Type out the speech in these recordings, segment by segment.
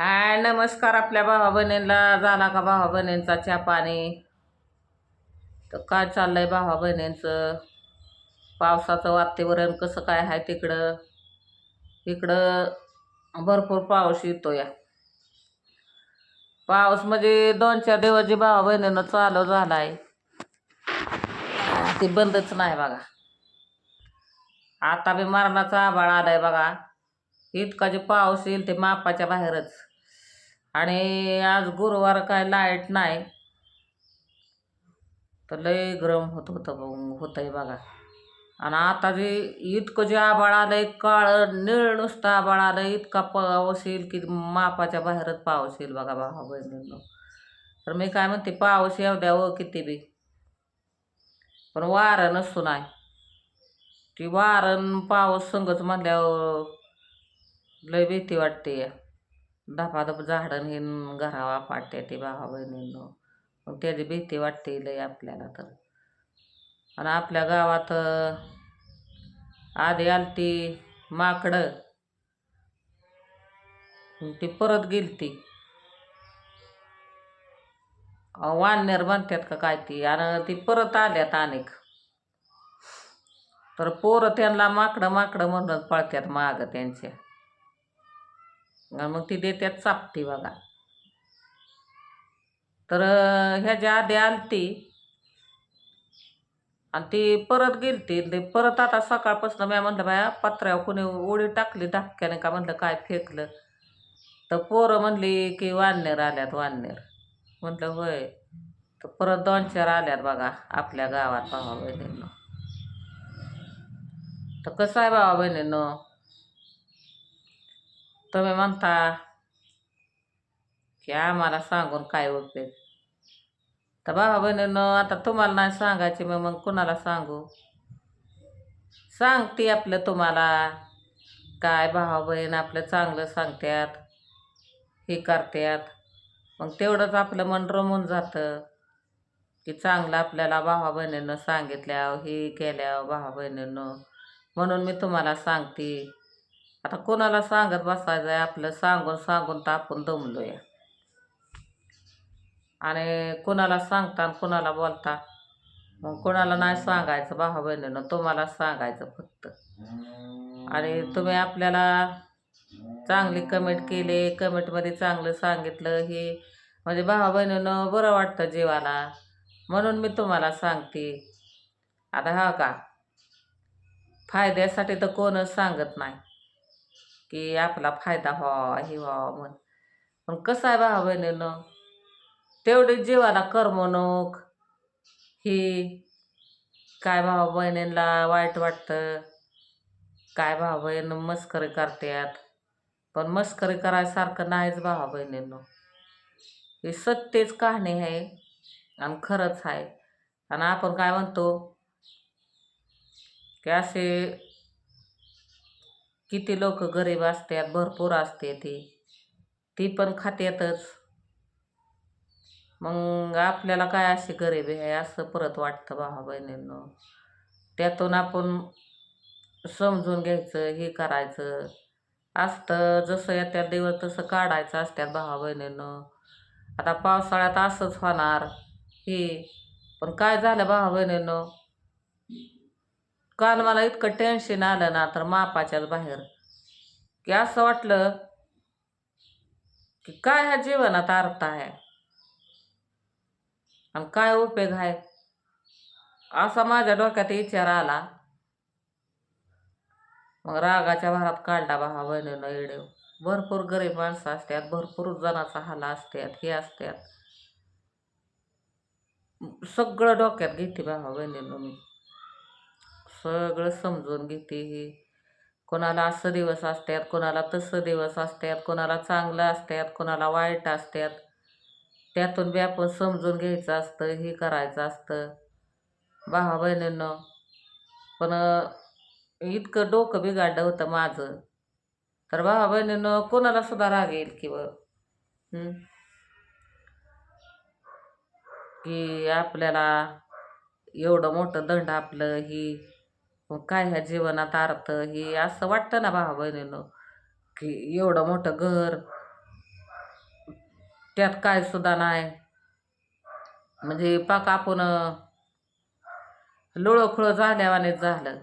हाय नमस्कार आपल्या भावा बहिणींना. झाला का भावा बहिणींचा चहा पाणी? तर काय चाललंय भावा बहिणींचं? पावसाचं वातावरण कसं काय आहे तिकडं? इकडं भरपूर पाऊस येतो या पाऊस म्हणजे दोन चार दिवस भावा बहिणीनं चालू झाला आहे ते बंदच नाही बघा. आता बी मरणाचा आभाळ आलाय बघा. इतका जे पाऊस येईल ते मापाच्या बाहेरच. आणि आज गुरुवार काय लाइट नाही. तर लय गरम होत होतं होतंय बघा. आणि आता जे इतकं जे आबाळ आलंय काळं निळ नुसतं आबाळ आलं इतका पाऊस येईल की मापाच्या बाहेरच पाऊस येईल बघा भावा बहिणींनो. तर मी काय म्हणते पाऊस येऊ द्यावं हो किती बी. पण वारं नसतो नाही. ती वारण पाऊस संगच म्हणल्यावर लय भीती वाटते धपाधप झाडं हे घरावा पाडते ते भावा बहिणींनो. मग त्याची भीती वाटते लई आपल्याला तर. आणि आपल्या गावात आधी आलती माकडं. ती परत गेलती. वाननेर म्हणतात का काय ती? आणि ती परत आल्यात अनेक. तर पोरं त्यांना माकडं माकडं म्हणून पळत्यात माग त्यांच्या. मग ती देत्यात चापटी बघा. तर ह्याच्या आधी ती आणि ती परत गेलती ते परत आता सकाळपासून मी म्हणलं बाया पत्र्यावर कोणी उडी टाकली धक्क्याने का? म्हणलं काय फेकलं? तर पोरं म्हणली की वाननेर आल्यात वाननेर. म्हटलं होय. तर परत दोन चार आल्यात बघा आपल्या गावात भावा बहिणींनो. तर कसं आहे भावा बहिणींनो? तुम्ही म्हणता की आम्हाला सांगून काय उपयोग तर भावा बहिणींनो आता तुम्हाला नाही सांगायचे मग मग कुणाला सांगू? सांगते आपलं तुम्हाला. काय भावा बहीण आपलं चांगलं सांगत्यात हे करत्यात. मग तेवढंच आपलं मन रमून जातं की चांगलं आपल्याला भावा बहिणीनं सांगितल्या हे केल्या भावा बहिणीनं. म्हणून मी तुम्हाला सांगते आता कोणाला सांगत बसायचं आहे आपलं सांगून सांगून तर आपण दमलो या आणि कोणाला सांगता आणि कोणाला बोलता मग कोणाला नाही सांगायचं भावा बहिणीनं तुम्हाला सांगायचं फक्त. आणि तुम्ही आपल्याला चांगली कमेंट केले कमेंटमध्ये चांगलं सांगितलं हे म्हणजे भावा बहिणीनं बरं वाटतं जीवाला म्हणून मी तुम्हाला सांगते. आता हा का फायद्यासाठी तर कोणच सांगत नाही. की आपला फायदा व्हावा हे व्हावा म्हण. पण कसं आहे भावा बहिणीनं तेवढे जीवाला करमणूक ही काय भावा बहिणींना वाईट वाटतं काय भावा बहीण मस्करी करतात पण मस्करी करायसारखं नाहीच भावा बहिणींनो. ही सत्यच कहाणी आहे आणि खरंच आहे. आणि आपण काय म्हणतो की असे किती लोक गरीब असतात भरपूर असते ती. ती पण खात्यातच. मग आपल्याला काय अशी गरिबी आहे असं परत वाटतं भावा बहिणींनो. त्यातून आपण समजून घ्यायचं हे करायचं. असतं जसं येत्या दिवस तसं काढायचं असतात भावा बहिणींनो. आता पावसाळ्यात असंच होणार हे. पण काय झालं भावा बहिणींनो? काल मला इतकं टेन्शन आलं ना तर मापाच्याच बाहेर. की असं वाटलं की काय ह्या जीवनात अर्थ आहे? आणि काय उपयोग आहे? असा माझ्या डोक्यात विचार आला. मग रागाच्या भारात काढला भावा बहिणीनं येडेव भरपूर गरीब माणसं असतात भरपूर जणाचा हाला असतात हे असतात. सगळं डोक्यात घेते भावा बहिणीनं मी. सगळं समजून घेते ही. कोणाला असं दिवस असतात कोणाला तसं दिवस असतात कोणाला चांगलं असतात कोणाला वाईट असतात. त्यातून बी आपण समजून घ्यायचं असतं हे करायचं असतं. भावा बहिणींनं पण इतकं डोकं बिघाडलं होतं माझं. तर भावा बहिणीनं कोणाला सुद्धा राग येईल किंवा की आपल्याला एवढं मोठं दंड आपलं ही. मग काय ह्या जीवनात अर्थ? ही असं वाटतं ना भावा बहिणीनं की एवढं मोठं घर त्यात काय सुद्धा नाही. म्हणजे पाक आपण लुळखुळं झाल्यावानेच झालं.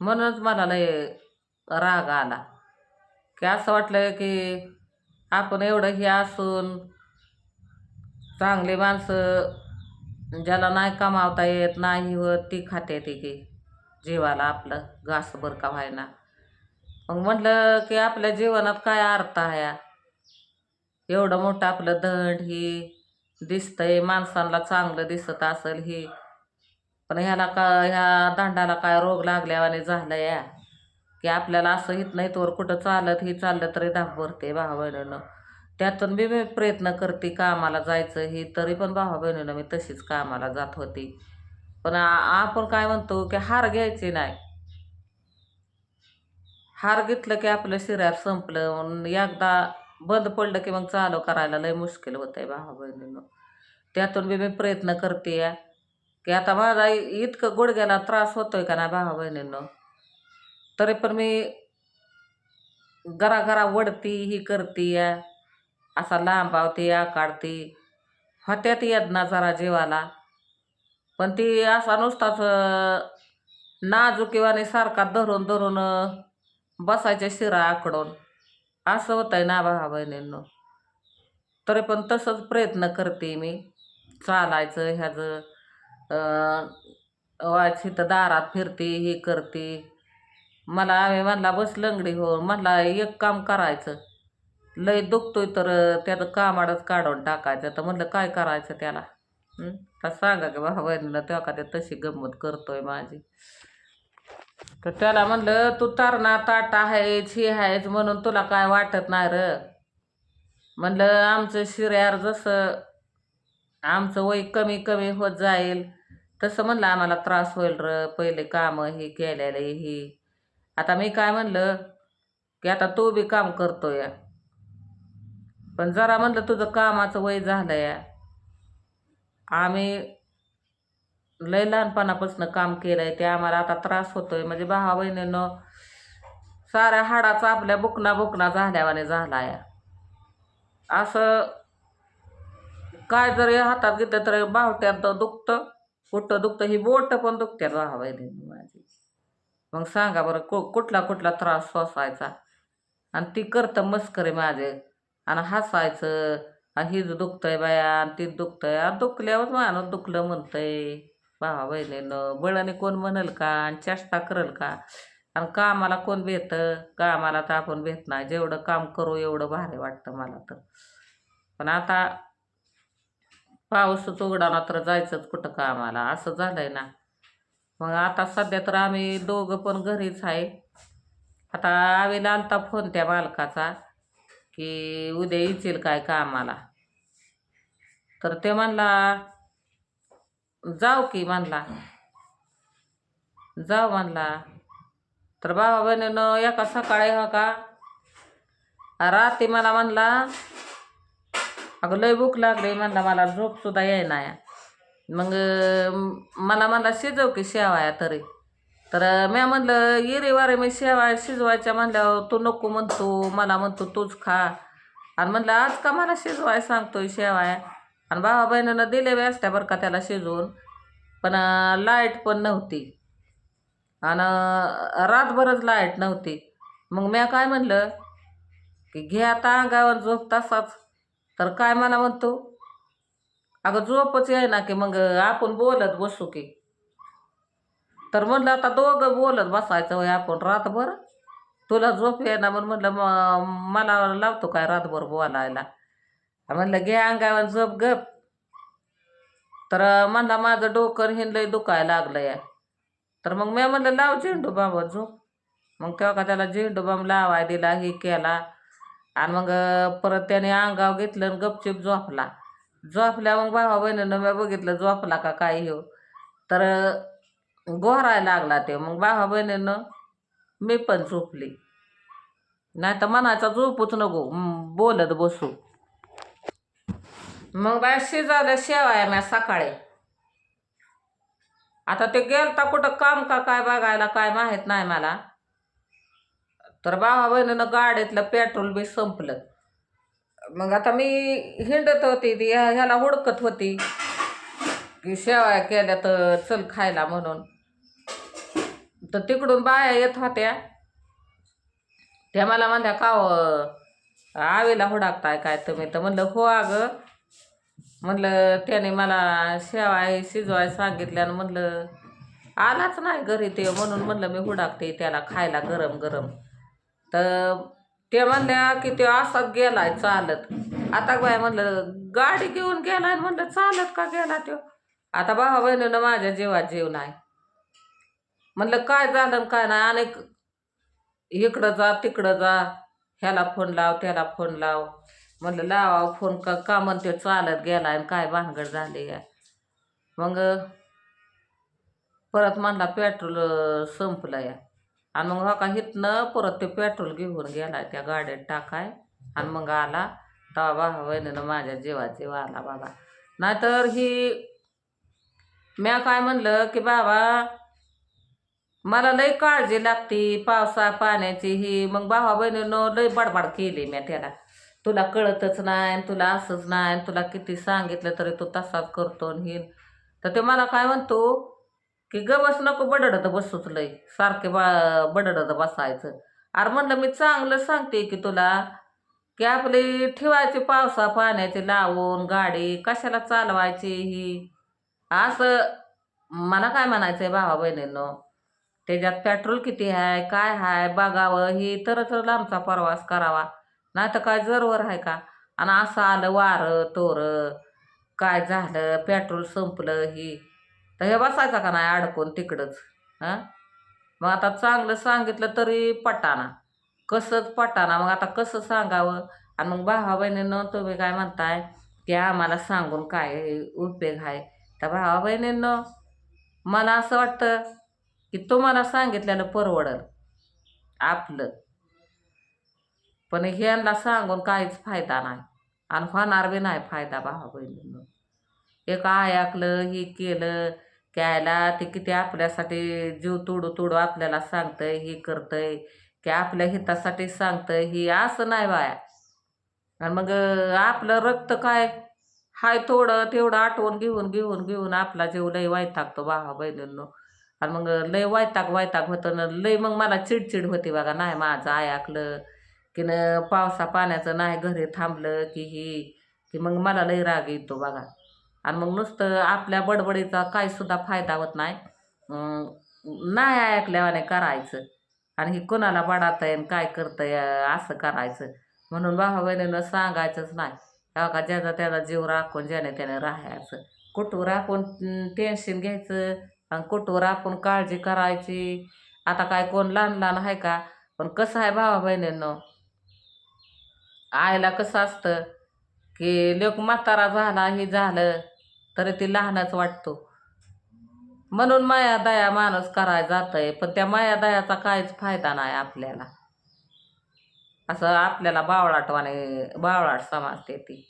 म्हणूनच मला लय राग आला. की असं वाटलं की आपण एवढं हे असून चांगली माणसं ज्याला नाही कमावता येत नाही होत ती खाते ती की जीवाला आपलं घास बर का व्हायना मग म्हटलं की आपल्या जीवनात काय अर्थ आहे? एवढं मोठं आपलं दंड ही दिसतंय माणसांना चांगलं दिसत असेल ही. पण ह्याला का ह्या दंडाला काय रोग लागल्यावाने झालं या की आपल्याला असं हित नाही तोवर कुठं चालत ही चाललं तरी धाप भरते भावा बहिणीनं. त्यातून बी मी प्रयत्न करते कामाला जायचं ही तरी पण भावा बहिणीनं मी तशीच कामाला जात होती. पण आपण काय म्हणतो की हार घ्यायची नाही. हार घेतलं की आपलं शरीर संपलं. म्हणून एकदा बंद पडलं की मग चालू करायला लय मुश्किल होतंय भावा बहिणीनं. त्यातून बी मी प्रयत्न करते या. की आता माझा इतकं गुडघ्याला त्रास होतोय का नाही भावा बहिणीनं. तरी पण मी घराघरा वडती ही करते या. असा लांबावती काढती. काढते येत ना जरा जीवाला. पण ती असा नुसताच अं, नाजुकीवाने सारखा धरून धरून बसायच्या शिरा आकडून. असं होतंय ना भावा बहिणींनो. तरी पण तसंच प्रयत्न करते मी. चालायचं ह्याचं वाची इथं दारात फिरते हे करते. मला आम्ही म्हणला बस लंगडी हो. म्हणला एक काम करायचं. लय दुखतोय तर त्याचं कामाडच काढून टाकायचं. तर म्हणलं काय करायचं त्याला? का सांगा की भाऊ बहिणीला तेव्हा का ते तशी गंमत करतोय माझी? तर त्याला म्हणलं तू तारणा ताट आहेच हे आहेच म्हणून तुला काय वाटत नाही र? म्हणलं आमचं शिर्यार जसं आमचं वय कमी कमी होत जाईल तसं म्हणलं आम्हाला त्रास होईल र पहिले कामं हे केलेले ही. आता मी काय म्हणलं की आता तू बी काम करतोय. पण जरा म्हणलं तुझं कामाचं वय झालं या आम्ही लय लहानपणापासून काम केलं आहे ते आम्हाला आता त्रास होतो आहे म्हणजे भावा बहिणीनं साऱ्या हाडाचा आपल्या बुकना बुकना झाल्यावाने झाला आहे असं काय जरी हातात घेतलं तर बावट्यात दुखतं कुठं दुखतं ही बोट पण दुखत्यात भावा बहिणींनी माझी. मग सांगा बरं कु कुठला कुठला त्रास सोसायचा? आणि ती करतं मस्करी माझे. आणि हसायचं आणि हिच दुखतंय बाया आणि तीच दुखतंय. आ दुखल्यावर माणूस दुखलं म्हणतंय. भावा बहिणीनं बळाने कोण म्हणल का? आणि चेष्टा करल का? आणि कामाला कोण भेटतं? कामाला तर आपण भेट नाही. जेवढं काम करू एवढं भारी वाटतं मला तर. पण आता पाऊसच उघडाना तर जायचंच कुठं कामाला. असं झालंय ना. मग आता सध्या तर आम्ही दोघं पण घरीच आहे. आता आवेला आलता फोन त्या मालकाचा की उद्या येतील काय कामाला? तर ते म्हणला जाऊ की म्हणला. जाऊ म्हणला. तर बाबा बहिणीनं एका सकाळी हा का रात्री मला म्हणला अगं लय भूक लागली म्हणला मला झोपसुद्धा येईना या मग मला म्हणला शिजव की शेवाया तरी. तर मी म्हणलं येरे वारे मी शेवाया शिजवायच्या म्हणल्यावर तू नको म्हणतो मला म्हणतो तूच खा. आणि म्हणलं आज का मला शिजवाय सांगतोय शेवाया? आणि भावा बहिणीनं दिले बी असत्या बरं का त्याला शिजवून. पण लाइट पण नव्हती. आणि रातभरच लाइट नव्हती. मग म्या काय म्हणलं की घे आता अंगावर झोप तसाच. तर काय मला म्हणतो? अगं झोपच आहे ना की मग आपण बोलत बसू की. तर म्हणलं आता दोघं बोलत बसायचं होय आपण रातभर. तुला झोप आहे ना म्हणून म्हणलं मला लावतो काय रातभर बोलायला? म्हणलं घे अंगावर झोप गप. तर म्हणला माझं डोकं हिंडलंय दुखायला लागलं या तर मग मी म्हणलं लाव झेंडू बाबा झोप. मग तेव्हा का त्याला झेंडू बाब लावाय दिला हे केला. आणि मग परत त्याने अंगाव घेतलं आणि गपचिप झोपला. झोपल्या मग भावा बहिणीनं मी बघितलं झोपला का काय हो तर गोहरायला लागला ते. मग भावा बहिणीनं मी पण झोपली. नाही तर मनाचा झोपूच नको. बोलत बसू. मग बाय शिजायला शेवाय म्या सकाळी. आता ते गेलता कुठं काम का काय बघायला काय माहीत नाही मला. तर भावा बहिणीनं गाडीतलं पेट्रोल बी संपलं. मग आता मी हिंडत होती ती ह्या- ह्याला हुडकत होती. की शेवाया केल्या तर चल खायला म्हणून. तर तिकडून बाया येत होत्या. त्या मला म्हणल्या का हो, आवीला हुडाकताय काय तुम्ही? तर म्हणलं हो अगं म्हणलं त्याने मला शेवाय शिजवाय सांगितल्या आणि आलाच नाही घरी ते म्हणून म्हणलं मी हुडाकते त्याला खायला गरम गरम. तर ते म्हणल्या की ते असाच गेलाय चालत. आता बाय म्हणलं गाडी घेऊन गेलाय म्हणलं चालत का गेला तो आता भावा बहिणीनं माझ्या जीवात जीव नाही. म्हणलं काय झालं काय नाही? अनेक इकडं जा तिकडं जा. ह्याला फोन लाव त्याला फोन लाव. म्हणलं लावा फोन का का म्हणते चालत गेला आणि काय भानगड झाली आहे मग परत म्हणला पेट्रोल संपलं या आणि मग हो का हिथनं परत ते पेट्रोल घेऊन गेला त्या गाड्यात टाकाय. आणि मग आला. तेव्हा भावा बहिणीनं माझ्या जीवा जीव आला बाबा. नाहीतर ही म्या काय म्हणलं की बाबा मला लई काळजी लागती पावसा पाण्याची ही. मग भावा बहिणीनं लई बडबड केली म्या त्याला. तुला कळतच नाही आणि तुला असंच नाही आणि तुला किती सांगितलं तरी तू तसाच करतो आणि तर ते मला काय म्हणतो की ग बस नको बडडत बसूच लई सारखे बा बडडत बसायचं. अरे म्हणलं मी चांगलं सांगते की तुला की आपली ठेवायची पावसा पाण्याची लावून गाडी कशाला चालवायची ही? असं मला काय म्हणायचं आहे भावा बहिणींनो? त्याच्यात पेट्रोल किती आहे काय आहे बघावं ही तरच लांबचा प्रवास करावा. नाही तर काय जरवर आहे का? आणि असं आलं वारं तोरं काय झालं पेट्रोल संपलं ही. तर हे बसायचा का नाही अडकून तिकडंच? हां? मग आता चांगलं सांगितलं तरी पटाना. कसंच पटाना. मग आता कसं सांगावं? आणि मग भावा बहिणींनो तुम्ही काय म्हणताय? की आम्हाला सांगून काय उपयोग आहे? तर भावा बहिणींनो मला असं वाटतं की तुम्हाला सांगितलेलं परवडल. आपलं. पण ह्यांना सांगून काहीच फायदा नाही. आणि होणार बी नाही फायदा भावा बहिणींनो. एक ऐकलं हे केलं कायला ते किती आपल्यासाठी जीव तोडू तोडू आपल्याला सांगतंय ही करतंय की आपल्या हितासाठी सांगतंय ही असं नाही बाया. आणि मग आपलं रक्त काय? हाय थोडं तेवढं आठवून घेऊन घेऊन घेऊन आपला जीव लय वायतागतो भावा बहिणींनो. आणि मग लय वायताग वायताग होतं ना लय मग मला चिडचिड होती बघा. नाही माझं ऐकलं की न पावसा पाण्याचं नाही घरी थांबलं की ही की मग मला लई राग येतो बघा. आणि मग नुसतं आपल्या बडबडीचा काही सुद्धा फायदा होत नाही. नाही ऐकल्यावाने करायचं. आणि ही कोणाला बडात आहे काय करतंय असं करायचं. म्हणून भावा बहिणीनं सांगायचंच नाही. का ज्याचा त्याचा जीव राखून ज्याने त्याने राहायचं. कुठवर आपण टेन्शन घ्यायचं आणि कुठवर आपण काळजी करायची. आता काय कोण लहान लहान आहे का? पण कसं आहे भावा बहिणींनो? आईला कसं असतं की लेक म्हातारा झाला हे झालं तरी ती लहानच वाटतो. म्हणून माया दया माणूस करायला जातंय पण त्या माया दयाचा काहीच फायदा नाही आपल्याला. असं आपल्याला बावळाटवाने बावळाट समजते ती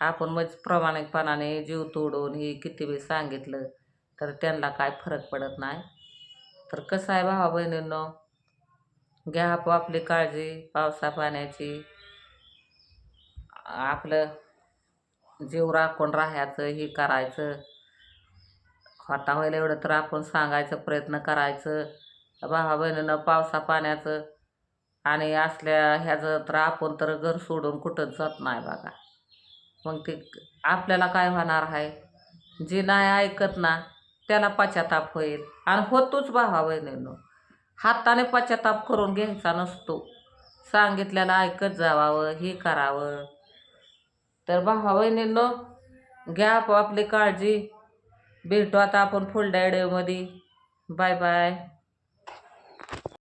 आपण मग प्रामाणिकपणाने जीव तोडून हे किती वेळ सांगितलं तर त्यांना काय फरक पडत नाही. तर कसं आहे भावा बहिणींनो घ्या आपली काळजी पावसा पाण्याची आपलं जीव राखून राहायचं हे करायचं. होता होईल एवढं तर आपण सांगायचं प्रयत्न करायचं. भावा बहिणीनं पावसा पाण्याचं आणि असल्या ह्याचं तर आपण तर घर सोडून कुठंच जात नाही बघा. मग ते आपल्याला काय होणार आहे? जे नाही ऐकत ना त्याला पश्चाताप होईल. आणि होतोच भावा बहिणीनं. हाताने पश्चाताप करून घ्यायचा नसतो. सांगितल्याला ऐकत जावावं हे करावं. तर भावा न घ्या आपली काळजी. भेटू आता आपण फुल डायडीमध्ये बाय बाय